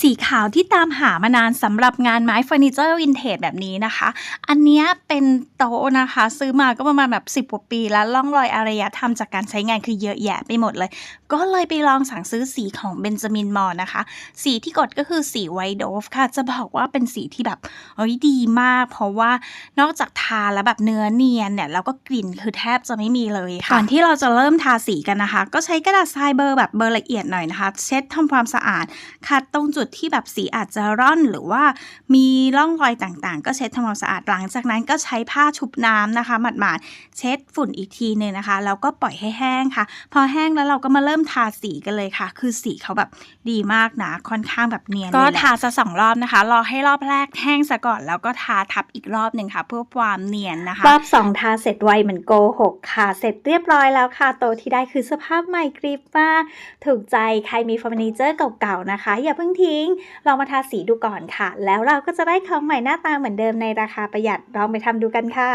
สีขาวที่ตามหามานานสำหรับงานไม้เฟอร์นิเจอร์วินเทจแบบนี้นะคะ อันนี้เป็นโต๊ะนะคะ ซื้อมาก็ประมาณแบบ 10กว่าปี แล้วร่องรอยอารยธรรมจากการใช้งานคือเยอะแยะไปหมดเลย ก็เลยไปลองสั่งซื้อสีของเบนจามินมอนะคะ สีที่กดก็คือสีไวโดฟค่ะ จะบอกว่าเป็นสีที่แบบเอ้ยดีมาก เพราะว่านอกจากทาแล้วแบบเนื้อเนียนเนี่ยแล้วก็กลิ่นคือแทบจะไม่มีเลยค่ะก่อนที่เราจะเริ่มทาสีกันนะคะ ก็ใช้กระดาษทรายเบอร์แบบเบอร์ละเอียดหน่อยนะคะ เช็ดทำความสะอาดคัดตรงจุดที่แบบสีอาจจะร่อนหรือว่ามีร่องรอยต่างๆ ก็เช็ดทำความสะอาดหลังจากนั้นก็ใช้ผ้าชุบน้ำนะคะหมาดๆเช็ดฝุ่นอีกทีหนึงนะคะแล้วก็ปล่อยให้แห้งค่ะ พอแห้งแล้วเราก็มาเริ่มทาสีกันเลยค่ะ คือสีเขาแบบดีมากนะค่อนข้างแบบเนียนก็ทาซะสองรอบนะคะ รอให้รอบแรกแห้งซะก่อนแล้วก็ทาทับอีกรอบหนึ่งค่ะ เพื่อความเนียนนะคะรอบสองทาเสร็จไวเหมือนโกหกค่ะ เสร็จเรียบร้อยแล้วค่ะ โตะที่ได้คือสภาพใหม่กริบมากถูกใจใครมีเฟอร์นิเจอร์เก่าๆนะคะ อย่าเพิ่งทิ้ง ลองมาทาสีดูก่อนค่ะ แล้วเราก็จะได้ของใหม่หน้าตาเหมือนเดิมในราคาประหยัดลองไปทำดูกันค่ะ